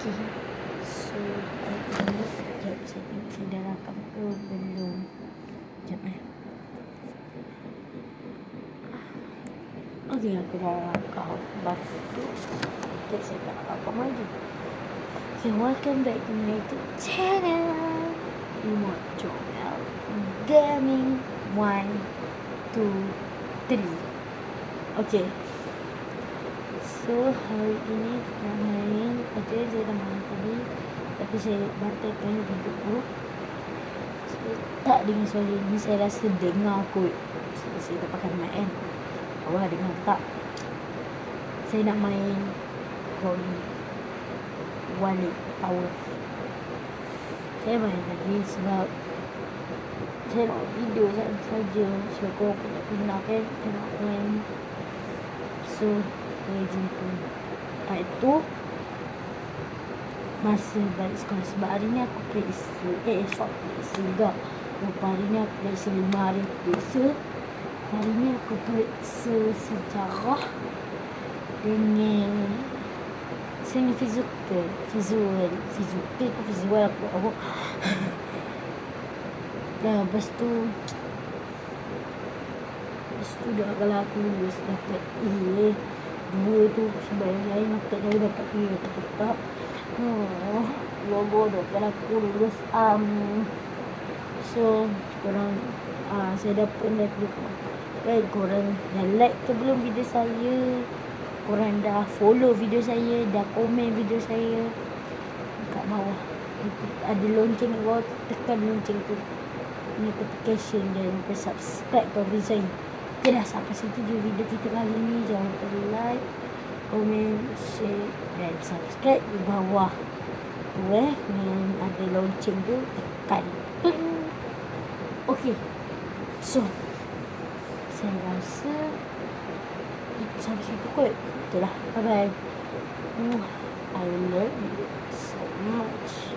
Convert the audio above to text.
Okay. So, hari ini, sekejap saya tengok saya dah rakam ke belum. Sekejap eh. Okay, aku dah rakam. Lepas tu, sekejap saya tak rakam lagi. So, welcome back to my YouTube channel. Remote Joel Gaming 1, 2, 3. Okay. So hari ini kita main Ada saya dah tadi Tapi saya batalkan video tu. Sebab tak dengar suara ni Saya rasa dengar kot. Sebab saya tak pakai mic kan? Awak dengar tak? Saya nak main Rolly Walik Power. Saya main tadi sebab Saya nak video saja. Sebab korang pun tak kenal kan? Saya nak main. So Lepas tu Masa balik sekolah Sebab hari ni aku periksa Eh esok periksa juga. Lepas hari ni aku periksa lima hari. Periksa Hari ni aku periksa sejarah Dengan Seni fizikal Visual. Fizikal ke visual aku tahu Dan lepas tu Lepas tu dah kalau aku lulus dapat A eh dua tu sebab lain aku tak tahu dapat A atau tetap oh, dua bodoh kalau aku lulus um, so korang uh, saya dapat like kan korang dah like ke belum video saya korang dah follow video saya dah komen video saya kat bawah ada lonceng kat bawah tekan lonceng tu notification dan subscribe ke video saya Okay dah sampai situ je video kita kali ni. Jangan lupa like, komen, share dan subscribe di bawah. Tu eh. Yang ada lonceng tu tekan. Okay. So. Saya rasa sampai situ kot. Betul lah. Bye bye. I love you so much.